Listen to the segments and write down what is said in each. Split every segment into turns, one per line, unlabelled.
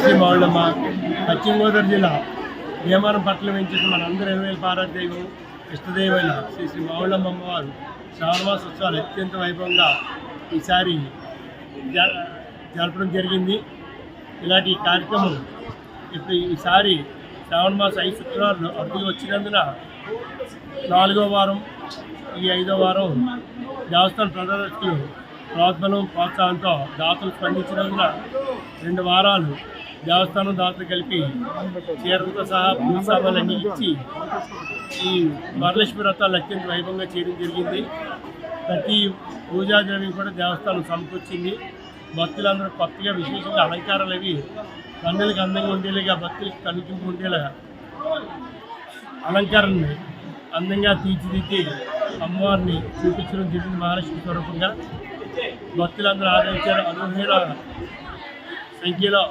శ్రీ మౌళ్ళమ్మ పశ్చిమ గోదావరి జిల్లా భీమవరం పట్ల వెంచిన మన అందరి ఎనవేల పారాదైవం శ్రీ శ్రీ మౌళ్ళమ్మ అమ్మవారు శ్రావణమాస ఉత్సవాలు అత్యంత వైభవంగా ఈసారి జ- జరపడం జరిగింది. ఇలాంటి కార్యక్రమం ఇప్పుడు ఈసారి శ్రావణ మాస ఐదు శుక్రవారం అడుగు వచ్చినందున నాలుగో వారం ఈ ఐదో వారం దేవస్థాన ప్రదర్శకులు ప్రోద్బలం ప్రోత్సాహంతో దాతలు స్పందించినందున రెండు వారాలు దేవస్థానం దాతలు కలిపి చీరలతో సహా భూసామాలన్నీ ఇచ్చి ఈ వరలక్ష్మి వ్రతాలు అత్యంత వైభవంగా చేయడం జరిగింది. ప్రతి పూజా ద్రవ్యం కూడా దేవస్థానం సమకూర్చింది. భక్తులందరూ కొత్తగా విశేషంగా అలంకారాలు అవి కన్నులకు అందంగా ఉండేలాగా భక్తులకు కనుకింపు ఉండేలా అలంకారాన్ని అందంగా తీర్చిదిద్ది అమ్మవారిని చూపించడం జరిగింది మహాలక్ష్మి స్వరూపంగా. భక్తులందరూ ఆదరించారు. అనూహ్య సంఖ్యలో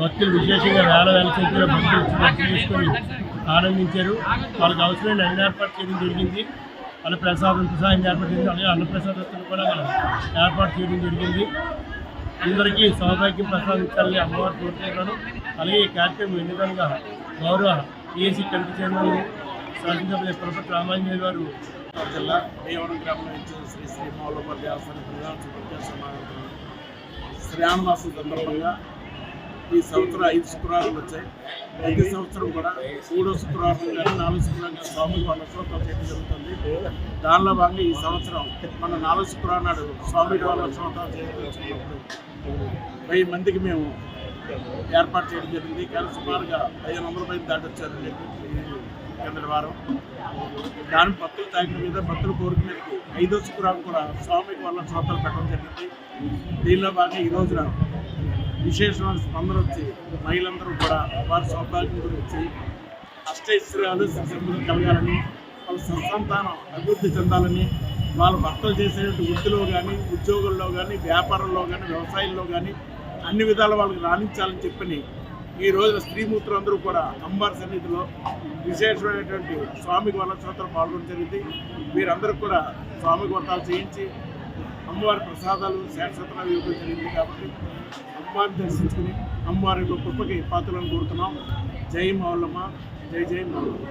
భక్తులు విశేషంగా వేల వేల సంఖ్యలో భక్తులు తీసుకొని ఆనందించారు. వాళ్ళకి అవసరమైన అన్ని ఏర్పాటు చేయడం జరిగింది. వాళ్ళ ప్రసాదం ప్రసాదం ఏర్పాటు చేసింది అలాగే అన్నప్రసాదత్తులు కూడా మనం ఏర్పాటు చేయడం జరిగింది. అందరికీ సౌభాగ్యం ప్రసాదించాలని అమ్మవారు కోరుతున్నాను అలాగే ఈ కార్యక్రమం ఎన్ని విధంగా గౌరవ ఏసీ కమిటీ చైర్మన్ శాసనసభ్యులు పురపతి రామాంజనేయ గారు
జిల్లా దేవరం గ్రామంలో ఇచ్చిన శ్రీ శ్రీ మౌలమ్మ దేవస్థాన ప్రధాన సుబ్రహ్మణ్య సమావేశం. శ్రావణ సందర్భంగా ఈ సంవత్సరం ఐదు శుక్రవారాలు వచ్చాయి. ప్రతి సంవత్సరం కూడా మూడో శుక్రవారం కానీ నాలుగు శుక్రవారం కానీ స్వామి వాళ్ళతో చేయడం జరుగుతుంది. దానిలో భాగంగా ఈ సంవత్సరం మన నాలుగు శుక్రవారం నాడు స్వామి వాళ్ళతో చేయడం వెయ్యి మందికి మేము ఏర్పాటు చేయడం జరిగింది. కానీ సుమారుగా ఐదు వందల మంది దాటొచ్చారని ఈ కిందటి వారం దాని భక్తుల తాగిన మీద భక్తుల కోరిక మీదకి ఐదో శుక్రవారం కూడా స్వామికి వల్ల శ్రోతలు పెట్టడం జరిగింది. దీనిలో భాగంగా ఈ రోజున విశేషమైన స్పందన వచ్చి మహిళలందరూ కూడా వారి సౌభాగ్యం గురించి అష్టైశ్వర్యాలు సంపదలు కలగాలని వాళ్ళ సంతానం అభివృద్ధి చెందాలని వాళ్ళ భర్తలు చేసేటువంటి వృత్తిలో కానీ ఉద్యోగుల్లో కానీ వ్యాపారంలో కానీ వ్యవసాయంలో కానీ అన్ని విధాలు వాళ్ళకి రాణించాలని చెప్పని ఈ రోజున స్త్రీమూర్తులు అందరూ కూడా అంబార్ సన్నిధిలో విశేషమైనటువంటి స్వామికి వల్లశ్రోతలు పాల్గొనడం జరిగింది. వీరందరూ కూడా స్వామికి వ్రతాలు చేయించి అమ్మవారి ప్రసాదాలు శాశ్వతంగా ఇవ్వడం జరిగింది కాబట్టి అమ్మవారిని దర్శించుకుని అమ్మవారి యొక్క కృపకి పాత్రలను కోరుతున్నాం. జై మౌలమ్మ జై జై మౌలమ్మ